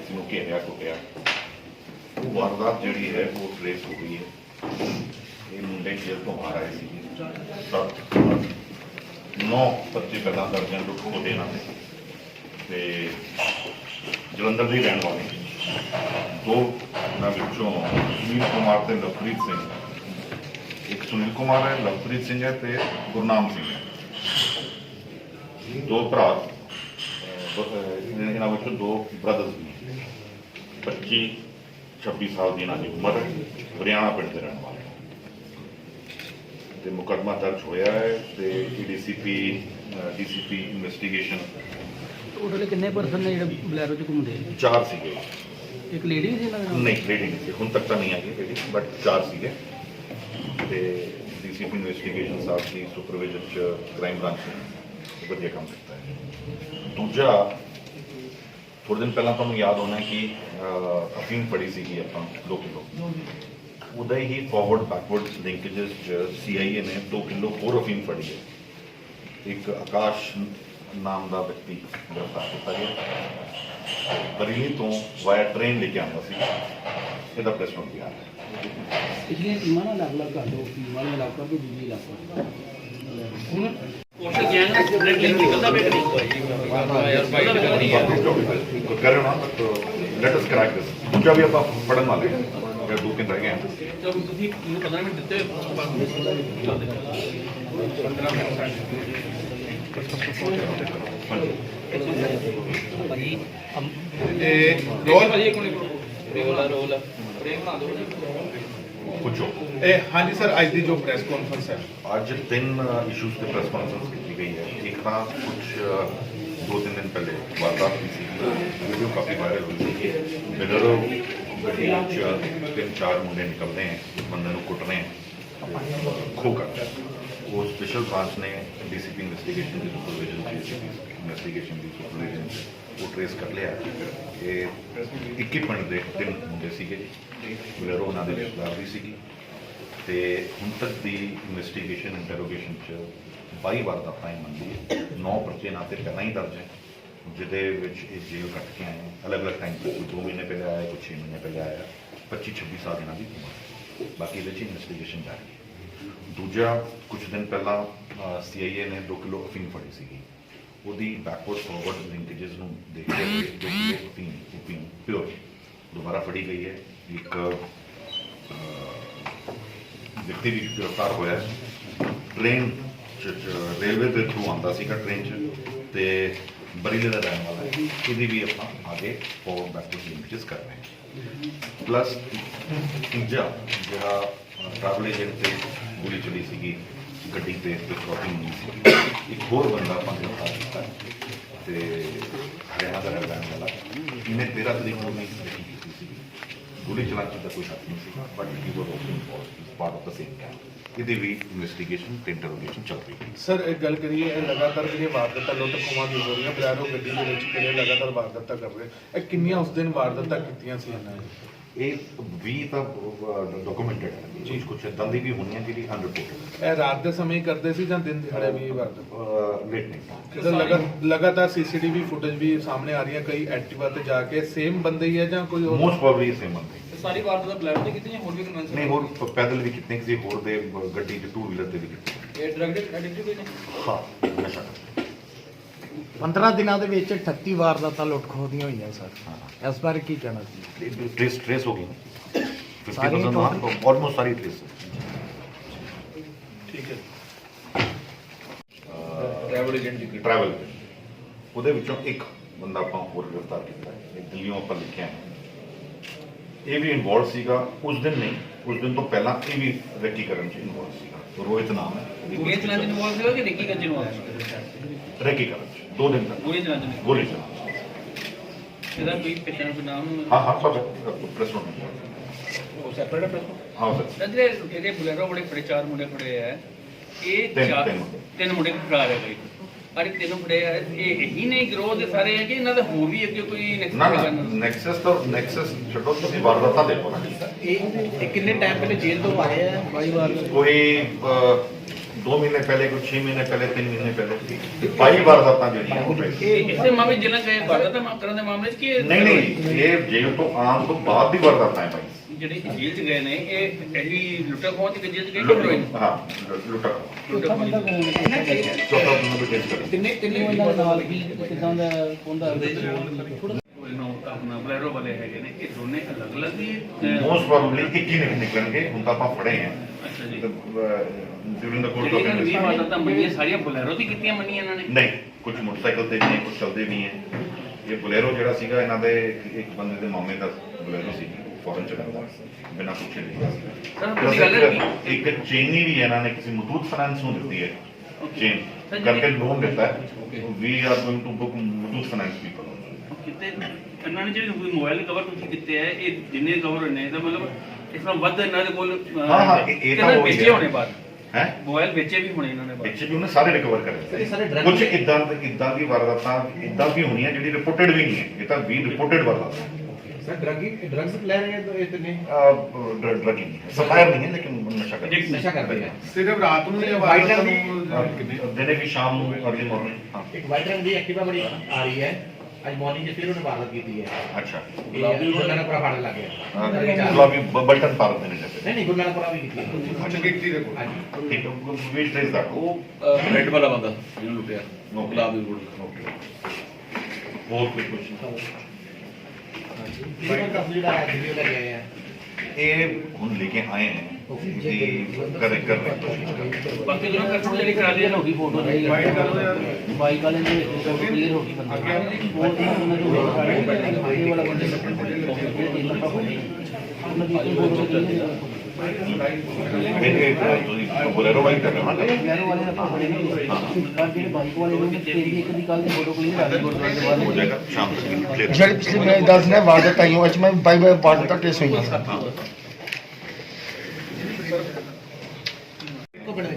ਕਿਸੇ ਨੂੰ ਘੇਰਿਆ ਕੁੱਟਿਆ ਉਹ ਵਾਰਦਾਤ ਜਿਹੜੀ ਹੈ, ਉਹ ਟ੍ਰੇਸ ਹੋ ਗਈ ਹੈ। ਇਹ ਮੁੰਡੇ ਜੇਲ੍ਹ ਤੋਂ ਬਾਹਰ ਆਏ ਸੀ ਸੱਤ ਨੌ ਬੱਚੇ ਪਹਿਲਾਂ ਦਰਜਨ ਲੁੱਟ ਹੋਦੇ ਨਾਲ। ਤੇ ਜਲੰਧਰ ਦੇ ਰਹਿਣ ਵਾਲੇ ਦੋ ਉਹਨਾਂ ਵਿੱਚੋਂ ਸੁਨੀਲ ਕੁਮਾਰ ਤੇ ਲਵਪ੍ਰੀਤ ਸਿੰਘ। ਇੱਕ ਸੁਨੀਲ ਕੁਮਾਰ ਹੈ, ਲਵਪ੍ਰੀਤ ਸਿੰਘ ਹੈ ਤੇ ਗੁਰਨਾਮ ਸਿੰਘ ਹੈ। ਦੋ ਭਰਾ ਇਹਨਾਂ ਵਿੱਚੋਂ ਦੋ ਬ੍ਰਦਰਸ ਨੇ। 25 26 ਸਾਲ ਦੀ ਇਹਨਾਂ ਦੀ ਉਮਰ ਹਰਿਆਣਾ ਪਿੰਡ ਦੇ ਰਹਿਣ ਵਾਲੇ ਤੇ ਮੁਕੱਦਮਾ ਦਰਜ ਹੋਇਆ ਹੈ ਤੇ ਡੀਸੀਪੀ ਡੀਸੀਪੀ ਇਨਵੈਸਟੀਗੇਸ਼ਨ ਟੋਟਲ ਕਿੰਨੇ ਪਰਸਨ ਨੇ ਜਿਹੜੇ ਬਲੈਰੋ ਚ ਘੁੰਮਦੇ ਆ? ਚਾਰ ਸੀਗੇ। ਇੱਕ ਲੇਡੀ ਸੀ ਨਾਲ ਨਹੀਂ ਰੇਡਿੰਗ ਸੀ। ਹੁਣ ਤੱਕ ਤਾਂ ਨਹੀਂ ਆਈ ਰੇਡਿੰਗ ਬਟ ਚਾਰ ਸੀਗੇ। ਤੇ ਡੀਸੀਪੀ ਇਨਵੈਸਟੀਗੇਸ਼ਨ ਸਾਹਿਬ ਦੀ ਸੁਪਰਵਿਜ਼ਨ ਚ ਕ੍ਰਾਈਮ ਬ੍ਰਾਂਚ ਨੇ ਵਧੀਆ ਕੰਮ ਕੀਤਾ ਹੈ ਦੂਜਾ ਥੋੜੇ ਦਿਨ ਪਹਿਲਾਂ ਤੁਹਾਨੂੰ ਯਾਦ ਹੋਣਾ ਕਿ ਅਫੀਮ ਫੜੀ ਸੀਗੀ ਆਪਾਂ 2 ਕਿਲੋ। ਉਹਦਾ ਹੀ ਫਾਰਵਰਡ ਬੈਕਵਰਡ ਲਿੰਕੇजेस ਚ ਸੀਆਈਏ ਨੇ 2 ਕਿਲੋ ਹੋਰ ਅਫੀਮ ਫੜੀ ਹੈ। ਇੱਕ ਆਕਾਸ਼ ਨਾਮ ਦਾ ਵਿਅਕਤੀ ਗ੍ਰਿਫਤਾਰ ਕੀਤਾ ਗਿਆ। ਬਰੇਲੀ ਤੋਂ ਵਾਇਆ ਟ੍ਰੇਨ ਲੈ ਕੇ ਆਉਂਦਾ ਸੀ। ਇਹਦਾ ਪ੍ਰੈਸ ਨੋਟ ਵੀ ਆ ਰਿਹਾ ਪਿਛਲੀਆਂ ਟੀਮਾਂ ਨਾਲ ਅਲੱਗ ਅਲੱਗ ਕਰ ਦੋ ਟੀਮ ਵਾਲੇ ਇਲਾਕਾ ਤੇ ਦੂਜੀ ਇਲਾਕਾ ਹੁਣ ਕਰ ਰਹੇ ਹੋ ਨਾ ਲੈਟ ਅਸ ਕਰੈਕ ਦਿਸ ਦੂਜਾ ਵੀ ਆਪਾਂ ਪੜਨ ਵਾਲੇ ਹਾਂ ਜਾਂ ਦੋ ਤਿੰਨ ਰਹਿ ਗਏ ਹਨ ਜਦ ਤੁਸੀਂ ਮੈਨੂੰ 15 ਮਿੰਟ ਦਿੱਤੇ ਭਾਈ ਇਹ ਰੋਲ? ਭਾਈ ਇੱਕ ਮਿੰਟ। ਰੋਲ ਰੋਲ ਬ੍ਰੇਕ ਬਣਾ ਦਿਓ। ਪੁੱਛੋ ਇਹ ਹਾਂਜੀ ਸਰ ਅੱਜ ਦੀ ਜੋ ਪ੍ਰੈਸ ਕਾਨਫਰੰਸ ਹੈ ਅੱਜ ਤਿੰਨ ਇਸ਼ੂਜ਼ ਤੇ ਪ੍ਰੈਸ ਕਾਨਫਰੰਸ ਕੀਤੀ ਗਈ ਹੈ ਇੱਕ ਤਾਂ ਕੁਝ ਦੋ ਤਿੰਨ ਦਿਨ ਪਹਿਲੇ ਵਾਰਦਾਤ ਹੋਈ ਸੀ ਵੀਡੀਓ ਕਾਫੀ ਵਾਇਰਲ ਹੋਈ ਸੀ ਬਿਲਰੋ ਗੱਡੀ ਵਿੱਚ ਤਿੰਨ ਚਾਰ ਮੁੰਡੇ ਨਿਕਲਦੇ ਹੈ ਇੱਕ ਬੰਦੇ ਨੂੰ ਕੁੱਟ ਰਹੇ ਖੋ ਕਰਦੇ ਹੈ। ਉਹ ਸਪੈਸ਼ਲ ਬ੍ਰਾਂਚ ਨੇ ਡੀਸੀਪੀ ਇਨਵੈਸਟੀਗੇਸ਼ਨ ਦੀ ਸੁਪਰਵਿਜ਼ਨ ਡੀਸੀਪੀ ਇਨਵੈਸਟੀਗੇਸ਼ਨ ਦੀ ਸੁਪਰਵਿਜ਼ਨ ਉਹ ਟ੍ਰੇਸ ਕਰ ਲਿਆ। ਇਹ 21 ਪਿੰਡ ਦੇ ਤਿੰਨ ਮੁੰਡੇ ਸੀਗੇ। ਜੀ ਬਿਲਰੋ ਉਹਨਾਂ ਦੇ ਰਿਸ਼ਤੇਦਾਰ ਵੀ ਸੀਗੀ। ਤੇ ਹੁਣ ਤੱਕ ਦੀ ਇਨਵੈਸਟੀਗੇਸ਼ਨ ਇੰਟਰੋਗੇਸ਼ਨ ਚ 22 ਵਾਰ ਦਾ ਟਾਈਮ ਮੰਗੀ ਹੈ 9 ਪਰਚੇ ਨਾਲ ਤੇ ਪਹਿਲਾਂ ਹੀ ਦਰਜ ਹੈ। ਜਿਹਦੇ ਵਿੱਚ ਇਹ ਜੇਲ੍ਹ ਕੱਟ ਕੇ ਆਏ ਅਲੱਗ-ਅਲੱਗ ਟਾਈਮ ਤੇ ਕੋਈ 2 ਮਹੀਨੇ ਪਹਿਲੇ ਆਇਆ, ਕੋਈ 6 ਮਹੀਨੇ ਪਹਿਲੇ ਆਇਆ। 25 26 ਸਾਲ ਇਹਨਾਂ ਦੀ ਉਮਰ। ਬਾਕੀ ਇਹਦੇ 'ਚ ਇਨਵੈਸਟੀਗੇਸ਼ਨ ਜਾਰੀ ਹੈ। ਦੂਜਾ ਕੁਝ ਦਿਨ ਪਹਿਲਾਂ ਸੀਆਈਏ ਨੇ 2 ਕਿਲੋ ਅਫੀਮ ਫੜੀ ਸੀਗੀ। ਉਹਦੀ ਬੈਕਵਰਡ ਫਾਰਵਰਡ ਲਿੰਕੇजेस ਨੂੰ ਦੇਖ ਕੇ 2 ਕਿਲੋ ਅਫੀਮ ਦੁਬਾਰਾ ਫੜੀ ਗਈ ਹੈ। ਇੱਕ ਵਿਅਕਤੀ ਵੀ ਗ੍ਰਿਫਤਾਰ ਹੋਇਆ ਟ੍ਰੇਨ ਰੇਲਵੇ ਦੇ ਥਰੂ ਆਉਂਦਾ ਸੀਗਾ ਟ੍ਰੇਨ 'ਚ ਤੇ ਬਰੀਲੇ ਦਾ ਰਹਿਣ ਵਾਲਾ ਹੈ। ਇਹਦੀ ਵੀ ਆਪਾਂ ਅੱਗੇ ਫੋਰਵਰਡ ਬੈਕਵਰਡ ਲਿੰਕੇजेस ਕਰ ਰਹੇ ਹਾਂ। ਪਲੱਸ ਤੀਜਾ ਜਿਹੜਾ ਟਰੈਵਲ ਏਜੰਟ ਤੇ ਗੋਲੀ ਚਲੀ ਸੀਗੀ, ਗੱਡੀ ਤੇ ਤੇ ਸ਼ਾਪਿੰਗ ਸੀ ਇੱਕ ਹੋਰ ਬੰਦਾ ਆਪਾਂ ਗ੍ਰਿਫਤਾਰ ਕੀਤਾ ਤੇ ਹਰਿਆਣਾ ਦਾ ਰਹਿਣ ਵਾਲਾ। ਇਹਨੇ 13 ਤਰੀਕ ਨੂੰ ਵੀ ਗੋਲੀ ਚਲਾਉਣ 'ਚ ਕੋਈ ਹੱਥ ਨਹੀਂ ਸੀਗਾ but he was also involved part of the same camp ਇਹਦੀ ਵੀ ਇਨਵੈਸਟੀਗੇਸ਼ਨ ਤੇ ਇੰਟਰੋਗੇਸ਼ਨ ਚੱਲ ਰਹੀ ਹੈ। ਸਰ, ਇੱਕ ਗੱਲ ਕਰੀਏ, ਇਹ ਲਗਾਤਾਰ ਜਿਹੜੀਆਂ ਵਾਰਦਾਤਾਂ ਲੁੱਟ ਖੋਹਾਂ ਦੀ ਹੋ ਰਹੀਆਂ, ਬਲੈਰੋ ਗੱਡੀ ਦੇ ਵਿੱਚ ਕਿਹੜੇ ਲਗਾਤਾਰ ਵਾਰਦਾਤਾਂ ਕਰ ਰਹੇ, ਇਹ ਕਿੰਨੀਆਂ ਉਸ ਦਿਨ ਵਾਰਦਾਤਾਂ ਕੀਤੀਆਂ ਸੀ ਇਹਨਾਂ ਨੇ? ਇਹ ਵੀ ਤਾਂ ਡਾਕੂਮੈਂਟਡ ਹੈ। ਜੀ। ਕੁਝ ਇਦਾਂ ਦੀ ਵੀ ਹੋਣੀਆਂ ਜਿਹੜੀ ਅਨਰਿਪੋਰਟਡ ਇਹ ਰਾਤ ਦੇ ਸਮੇਂ ਹੀ ਕਰਦੇ ਸੀ ਜਾਂ ਦਿਨ ਦਿਹਾੜੇ ਵੀ ਇਹ ਵਾਰਦਾਤ ਲੇਟ ਨਹੀਂ ਕਿਉਂਕਿ ਲਗਾ- ਲਗਾਤਾਰ ਸੀਸੀਟੀਵੀ ਫੁਟੇਜ ਵੀ ਸਾਹਮਣੇ ਆ ਰਹੀਆਂ ਕਈ ਐਕਟਿਵਾ ਤੇ ਜਾ ਕੇ ਸੇਮ ਬੰਦੇ ਹੀ ਹੈ ਜਾਂ ਕੋਈ ਹੋਰ? ਮੋਸਟ ਪ੍ਰੋਬਬਲੀ ਸੇਮ ਬੰਦੇ ਸਾਰੀ ਵਾਰ ਦਾ ਬਲੈਰੋ ਤੇ ਕੀਤੀ ਜਾਂ ਹੋਰ ਵੀ ਕਨਵੈਂਸ਼ਨ ਨਹੀਂ ਹੋਰ ਪ- ਪੈਦਲ ਵੀ ਕਿਤਨੇ ਕਿਸੇ ਹੋਰ ਦੇ ਬ- ਗੱਡੀ ਤੇ ਟੂ ਵੀਲਰ ਤੇ ਵੀ ਕਿਤਨੇ ਇਹ ਡਰਗ ਐਡਿਕਟਿਵ ਨੇ? ਹਾਂ ਨਸ਼ਾ ਕਰਦੇ। 15 ਦਿਨਾਂ ਦੇ ਵਿੱਚ 38 ਵਾਰਦਾਤਾਂ ਲੁੱਟ ਖੋਹ ਦੀਆਂ ਹੋਈਆਂ ਸਰ। ਇਸ ਬਾਰੇ ਕੀ ਕਹਿਣਾ ਸੀ? ਇਹ ਟ੍ਰੇਸ ਟ੍ਰੇਸ ਹੋ ਗਈ। ਸਾਰੀਆਂ 50% total? ਆਲਮੋਸਟ ਸਾਰੀ ਟ੍ਰੇਸ। ਠੀਕ ਹੈ। ਟਰੈਵਲ ਏਜੰਟ ਦੀ ਟਰੈਵਲ ਉਹਦੇ ਵਿੱਚੋਂ ਇੱਕ ਬੰਦਾ ਆਪਾਂ ਹੋਰ ਗ੍ਰਿਫਤਾਰ ਕੀਤਾ। ਹੈ ਇਹ ਦਿੱਲੀੋਂ ਆਪਾਂ ਲਿਖਿਆ। ਹੈ ਇਹ ਵੀ ਇਨਵੋਲਵ ਸੀਗਾ ਉਸ ਦਿਨ ਨਹੀਂ ਉਸ ਦਿਨ ਤੋਂ ਪਹਿਲਾਂ ਇਹ ਵੀ ਰੈਕੀ ਕਰਨ ਚ ਇਨਵੋਲਵ ਸੀਗਾ ਰੋਹਿਤ ਨਾਮ ਹੈ। ਚਲਾਉਣ ਚ ਇਨਵੋਲਵ ਸੀਗਾ ਕਿ ਨਿੱਕੀ ਗੱਜ ਇਨਵੋਲਵ ਸੀਗਾ? ਰੈਕੀ ਕਰਨ ਚ ਦੋ ਦਿਨ ਤੱਕ। ਗੋਲੀ ਚਲਾਉਣ ਚ ਗੋਲੀ ਚਲਾਉਣ 'ਚ। ਇਹਦਾ ਕੋਈ ਪਛਾਣ ਦਾ ਨਾਮ? ਹਾਂ ਹਾਂ ਸਭ ਪ੍ਰੈਸ ਨੋਟ ਉਹ ਸੈਪਰੇਟ ਹੈ ਹਾਂ ਸਰ ਨਜ਼ਰੇ ਇਹਦੇ ਬੁਲੇਰੋ ਬੜੇ ਫੜੇ ਚਾਰ ਮੁੰਡੇ ਫੜੇ ਆ। ਇਹ ਤਿੰਨ- ਚਾਰ ਤਿੰਨ ਮੁੰਡੇ। ਤਿੰਨ ਮੁੰਡੇ ਫਰਾਰ ਹੈ ਬਈ ਅਰੇ ਤਿੰਨ ਫੜੇ ਆ ਇਹ ਇਹੀ ਨਹੀਂ ਗਰੋਹ ਦੇ ਸਾਰੇ ਹੈ ਕਿ ਇਹਨਾਂ ਦਾ ਹੋਰ ਵੀ ਅੱਗੇ ਕੋਈ ਨਾ? ਨੈਕਸਸ ਤਾਂ ਨੈਕਸਸ ਛੱਡੋ ਤੁਸੀਂ ਵਾਰਦਾਤਾਂ ਦੇਖੋ ਨਾ। ਇਹ ਇਹ ਕਿੰਨੇ ਟਾਈਮ ਪਹਿਲੇ ਜੇਲ੍ਹ ਤੋਂ ਆਏ ਆ? ਬਾਈ ਵਾਰ। ਕੋਈ 2 ਮਹੀਨੇ ਪਹਿਲੇ ਕੋਈ 6 ਮਹੀਨੇ ਪਹਿਲੇ 3 ਮਹੀਨੇ ਪਹਿਲੇ 22 ਵਾਰਦਾਤਾਂ ਜਿਹੜੀਆਂ ਹੋ ਗਈਆਂ ਇਹ ਇਸੇ ਮਾਮਲੇ ਜਿਨ੍ਹਾਂ ਕਹੇ ਵਾਰਦਾਤ ਮਾਫ ਕਰਨ ਦੇ ਮਾਮਲੇ 'ਚ ਕੀ ਇਹ- ਨਹੀਂ ਨਹੀਂ ਇਹ ਜੇਲ੍ਹ ਤੋਂ ਆਉਣ ਤੋਂ ਬਾਅਦ ਦੀ ਵਾਰਦਾਤਾਂ ਹੈ ਭਾਈ ਜਿਹੜੇ ਜੇਲ੍ਹ 'ਚ ਗਏ ਨੇ ਇਹ ਇਹਦੀ ਲੁੱਟਾ ਖੋਹ 'ਚ ਜੇਲ੍ਹ 'ਚ ਗਏ? ਕਿ ਹਾਂ ਲੁੱਟਾ ਲੁੱਟਾ ਖੋਹ 'ਚ। ਚੌਥਾ ਬੰਦਾ ਵੀ ਟੈਸਟ ਕਰੇ ਕਿੰਨੇ ਕਿੰਨੇ ਬੰਦਾ ਨਾਲ ਕੀ ਕਿਦਾਂ ਦਾ ਹੁੰਦਾ ਨੋ ਆਪਣਾ ਬਲੈਰੋ ਵਾਲੇ ਹੈਗੇ ਨੇ ਇਹ ਦੋਨੇ ਅਲੱਗ ਅਲੱਗ ਹੀ ਅਹ, ਮੋਸਟ ਪ੍ਰੋਬਬਲੀ 21 ਨਹੀਂ ਨਿਕਲਣਗੇ ਹੁਣ ਤਾਂ ਆਪਾਂ ਫੜੇ ਹਾਂ ਅੱਛਾ ਜੀ। ਡਿਊਰਿੰਗ ਦਾ ਕੋਰਟ ਜਿਹੜੀਆਂ ਆਫ ਵੀਹ ਵਾਰਦਾਤਾਂ ਮੰਨੀਆਂ ਸਾਰੀਆਂ ਬਲੈਰੋ ਦੀ ਕੀਤੀਆਂ ਮੰਨੀਆਂ ਇਹਨਾਂ ਨੇ? ਨਹੀਂ ਕੁਝ ਮੋਟਰਸਾਈਕਲ ਤੇ ਵੀ ਨੇ ਕੁਝ ਚੱਲਦੇ ਵੀ ਹੈ। ਇਹ ਬੁਲੇਰੋ ਜਿਹੜਾ ਸੀਗਾ ਇਹਨਾਂ ਦੇ ਇੱਕ ਬੰਦੇ ਦੇ ਮਾਮੇ ਦਾ ਬੁਲੇਰੋ ਸੀ। ਫੋਰਨ ਚ ਰਹਿੰਦਾ ਬਿਨਾਂ ਪੁੱਛੇ ਲਿਖਿਆ ਸਰ, ਸੀ ਤੁਸੀਂ ਗੱਲ ਹੈ ਇੱਕ- ਇੱਕ ਚੇਨੀ ਵੀ ਇਹਨਾਂ ਨੇ ਕਿਸੇ ਮੁਤੂਤ ਫਾਈਨੈਂਸ ਨੂੰ ਦਿੱਤੀ ਹੈ। ਚੇਨ ਕਰਕੇ ਲੋਨ ਦਿੱਤਾ ਹੈ। We are going to book Muthoot Finance people ਕਿਤੇ ਇਹਨਾਂ ਨੇ ਜਿਹੜੇ ਮੋਬਾਈਲ ਕਵਰ ਤੁਸੀਂ ਕੀਤੇ ਆ ਇਹ ਜਿੰਨੇ ਕਵਰ ਨੇ ਇਹਦਾ ਮਤਲਬ ਇਸ ਨਾਲ ਵੱਧ ਇਹਨਾਂ ਦੇ ਕੋਲ ਹਾਂ, ਹਾਂ, ਇਹ- ਤਾਂ ਹੋ ਹੀ ਗਿਆ। ਹੋਣੇ ਬਾਅਦ। ਹੈ? ਮੋਬਾਈਲ ਵੇਚੇ ਵੀ ਹੋਣੇ ਇਹਨਾਂ ਨੇ ਬਾਅਦ। ਵਿੱਚ ਵੀ ਉਹਨੇ ਸਾਰੇ ਰਿਕਵਰ ਕਰੇ। ਸਾਰੇ drug ਕੁਝ? ਇਦਾਂ ਇਦਾਂ ਦੀ ਵਾਰਦਾਤਾਂ ਇਦਾਂ ਵੀ ਹੋਣੀਆਂ ਜਿਹੜੀ ਰਿਪੋਰਟਡ ਵੀ ਨਹੀਂ ਹੈ। ਇਹ ਤਾਂ ਵੀ ਰਿਪੋਰਟਡ ਵਾਰਦਾਤਾਂ। ਸਰ ਡਰਗੀ ਡਰਗਸ ਲੈ ਰਹੇ ਹੋ ਇਹ ਤੇ ਨਹੀਂ ਡਰਗਿੰਗ ਸਪਲਾਇਰ ਨਹੀਂ ਹੈ ਲੇਕਿਨ ਨਸ਼ਾ ਕਰਦੇ ਨਸ਼ਾ ਕਰਦੇ ਆ। ਸਿਰਫ ਰਾਤ ਨੂੰ ਜਾਂ ਵਾਈਟ ਵਾਰਦਾਤਾਂ ਰੰਗ ਨੂੰ ਦਿਨੇ ਵੀ ਸ਼ਾਮ ਨੂੰ ਅਰਲੀ ਮਾਰਨਿੰਗ ਹਾਂ। ਇੱਕ ਵਾਈਟ ਰੰਗ ਦੀ ਐਕਟਿਵਾ ਬੜੀ ਆ ਰਹੀ ਹੈ। ਅੱਜ ਮਾਰਨਿੰਗ ਚ ਫਿਰ ਉਹਨੇ ਵਾਰਦਾਤ ਕੀਤੀ ਹੈ। ਅੱਛਾ। ਇਹ ਗੁਰਨਾਨਪੁਰਾ ਫਾੜਨ ਲੱਗ ਗਿਆ ਗੁਲਾਬੀ ਬਲਟਨ ਪਾਰ ਦੇ ਨੇ ਨਹੀਂ ਨਹੀਂ ਗੁਰਨਾਨਪੁਰਾ ਵੀ ਕੀਤੀ ਹੈ। ਅੱਛਾ ਗਿੱਟੀ ਦੇ ਕੋਲ ਹਾਂਜੀ। ਠੀਕ ਹੈ ਵੀ ਟ੍ਰੇਸ ਦਾ ਉਹ ਰੈੱਡ ਵਾਲਾ ਬੰਦਾ ਜਿਹਨੂੰ ਲੁੱਟਿਆ. ਗੁਲਾਬ ਦੀ ਗੋਲੀ ਓਕੇ ਹੋਰ। ਕੋਈ ਕੁਐਸਚਨ ਜਿਹੜਾ ਹੈ ਵੀਡੀਓ ਲੈ ਆਏ ਆ। ਇਹ ਹੁਣ ਲੈ ਕੇ ਆਏ हैं ਇਹ ਕਰ ਕਰ ਰਹੇ ਬਾਕੀ ਜਿਹੜਾ ਕਰਸਨ ਜਿਹੜੀ ਕਰਾ ਦੇ ਹੋ ਗਈ ਫੋਟੋ ਨਹੀਂ ਯਾਰ ਬਾਈਕ ਵਾਲੇ ਨੇ। ਕਲੀਅਰ ਹੋ ਗਈ ਬੰਦਾ ਬਹੁਤ ਉਹਨਾਂ ਦੇ ਹੋਏ ਕਾੜੇ ਵਾਲਾ ਬੰਦੇ ਹੋਣੇ ਉਹਨਾਂ ਦੀ ਕੋਈ ਫੋਟੋ ਕਲੀਅਰ ਬੋਲੇਰੋ ਵਾਲੀ ਕਰ ਨਾ ਯਾਰ ਵਾਲੇ ਆਪਾਂ ਬੜੇ ਨੇ ਪਰ ਜਿਹੜੇ ਬਾਈਕ ਵਾਲੇ ਨੇ ਤੇਰੀ ਇੱਕ ਦੀ ਕੱਲ ਦੀ ਫੋਟੋ ਕਲੀਅਰ ਆ ਗਈ ਗੁਰਦੁਆਰੇ ਦੇ ਬਾਹਰ ਹੋ ਜਾਏਗਾ ਸ਼ਾਮ ਤੱਕ ਕਲੀਅਰ ਜਿਹੜੀ ਪਿਛਲੀ ਮੈਂ ਦੱਸ ਰਿਹਾ ਵਾਰਦਾਤ ਆਈਆਂ ਅੱਜ ਮੈਂ ਬਾਈ ਬਾਈ ਵਾਰਦਾਤ ਟ੍ਰੇਸ ਹੋਈਆਂ ਸਰ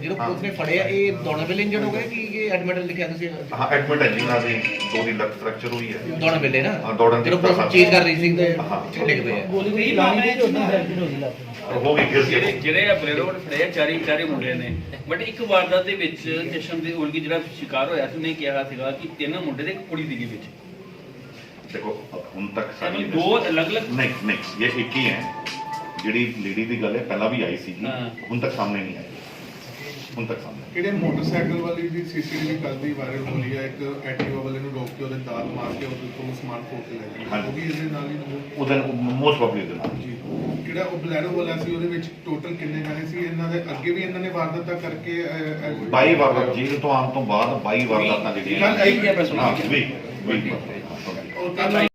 ਜਦੋਂ ਪੁਲਿਸ ਨੇ ਫੜਿਆ ਇਹ ਦੋਨਾਂ ਵੇਲੇ ਇੰਜਰਡ ਹੋ ਗਏ ਕਿ ਇਹ ਐਡਮਿਟ ਲਿਖਿਆ ਤੁਸੀਂ? ਹਾਂ ਐਡਮਿਟ ਹੈ ਜੀ ਉਹਨਾਂ ਦੀ ਦੋ ਦੀ ਲੱਤ ਫ੍ਰੈਕਚਰ ਹੋਈ ਹੈ। ਦੋਨਾਂ ਵੇਲੇ ਨਾ? ਹਾਂ, ਦੌੜਨ ਦੀ ਜਦੋਂ ਪੁਲਿਸ ਚੇਂਜ ਕਰ ਰਹੀ ਸੀ ਤੇ ਹਾਂ। ਡਿੱਗ ਪਏ ਆ। ਗੋਲੀ ਲਾਣੀ ਤੇ ਉਹਨਾਂ ਫ੍ਰੈਕਚਰ ਹੋ ਗਈ ਗਿਰ ਜਿਹੜੇ ਕੇ ਜਿਹੜੇ ਆ ਬਲੇਰੋ ਵਾਲੇ ਫੜੇ ਆ ਚਾਰੇ ਚਾਰੇ ਮੁੰਡੇ ਨੇ। ਬਟ ਇੱਕ ਵਾਰਦਾਤ ਦੇ ਵਿੱਚ ਜਸ਼ਨ ਦੇ ਉਲਗੀ ਜਿਹੜਾ ਸ਼ਿਕਾਰ ਹੋਇਆ ਸੀ ਉਹਨੇ ਕਿਹਾ ਸੀਗਾ ਕਿ ਤਿੰਨ ਮੁੰਡੇ ਤੇ ਇੱਕ ਕੁੜੀ ਸੀਗੀ ਵਿੱਚ। ਦੇਖੋ ਹੁਣ ਤੱਕ ਸਾਡੀ ਦੋ ਅਲੱਗ-ਅਲੱਗ ਨਹੀਂ ਨਹੀਂ ਇਹ ਇੱਕ ਹੀ ਹੈ। ਜਿਹੜੀ ਲੇਡੀ ਦੀ ਗੱਲ ਹੈ ਪਹਿਲਾਂ ਵੀ ਆਈ ਸੀਗੀ। ਹਾਂ। ਹੁਣ ਤੱਕ ਸਾਹਮਣੇ ਨਹੀਂ ਆਈ। ਹੁਣ ਤੱਕ ਸਾਹਮਣੇ ਕਿਹੜੇ ਮੋਟਰਸਾਈਕਲ ਵਾਲੀ ਦੀ ਸੀਸੀਟੀਵੀ ਕੱਲ ਦੀ ਵਾਇਰਲ ਹੋ ਰਹੀ ਹੈ? ਇੱਕ ਐਕਟਿਵਾ ਵਾਲੇ ਨੂੰ ਰੋਕ ਕੇ ਉਹਦੇ ਦਾਤ ਮਾਰ ਕੇ ਉਹਦੇ ਕੋਲ ਸਮਾਨ ਖੋਹ ਕੇ ਲੈ ਗਿਆ। ਉਹ ਵੀ ਇਹਦੇ ਨਾਲ ਹੀ ਉਹਦੇ ਮੋਸਟ ਪ੍ਰੋਬਬਲੀ ਦੇ ਨਾਲ। ਜੀ। ਜਿਹੜਾ ਉਹ ਬਲੈਰੋ ਵਾਲਾ ਸੀ ਉਹਦੇ ਵਿੱਚ ਟੋਟਲ ਕਿੰਨੇ ਜਾਣੇ ਸੀ? ਇਹਨਾਂ ਦੇ ਅੱਗੇ ਵੀ ਇਹਨਾਂ ਨੇ ਵਾਰਦਾਤਾਂ ਕਰਕੇ ਅਹ, ਅਹ, 22 ਵਾਰਦਾਤ ਜੇਲ੍ਹ ਤੋਂ ਆਉਣ ਤੋਂ ਬਾਅਦ 22 ਵਾਰਦਾਤਾਂ ਜਿਹੜੀਆਂ ਕੱਲ੍ਹ ਇੱਕ ਹੀ ਬਸ। ਵੀ ਵੀ ਉਹ ਕੱਲ੍ਹ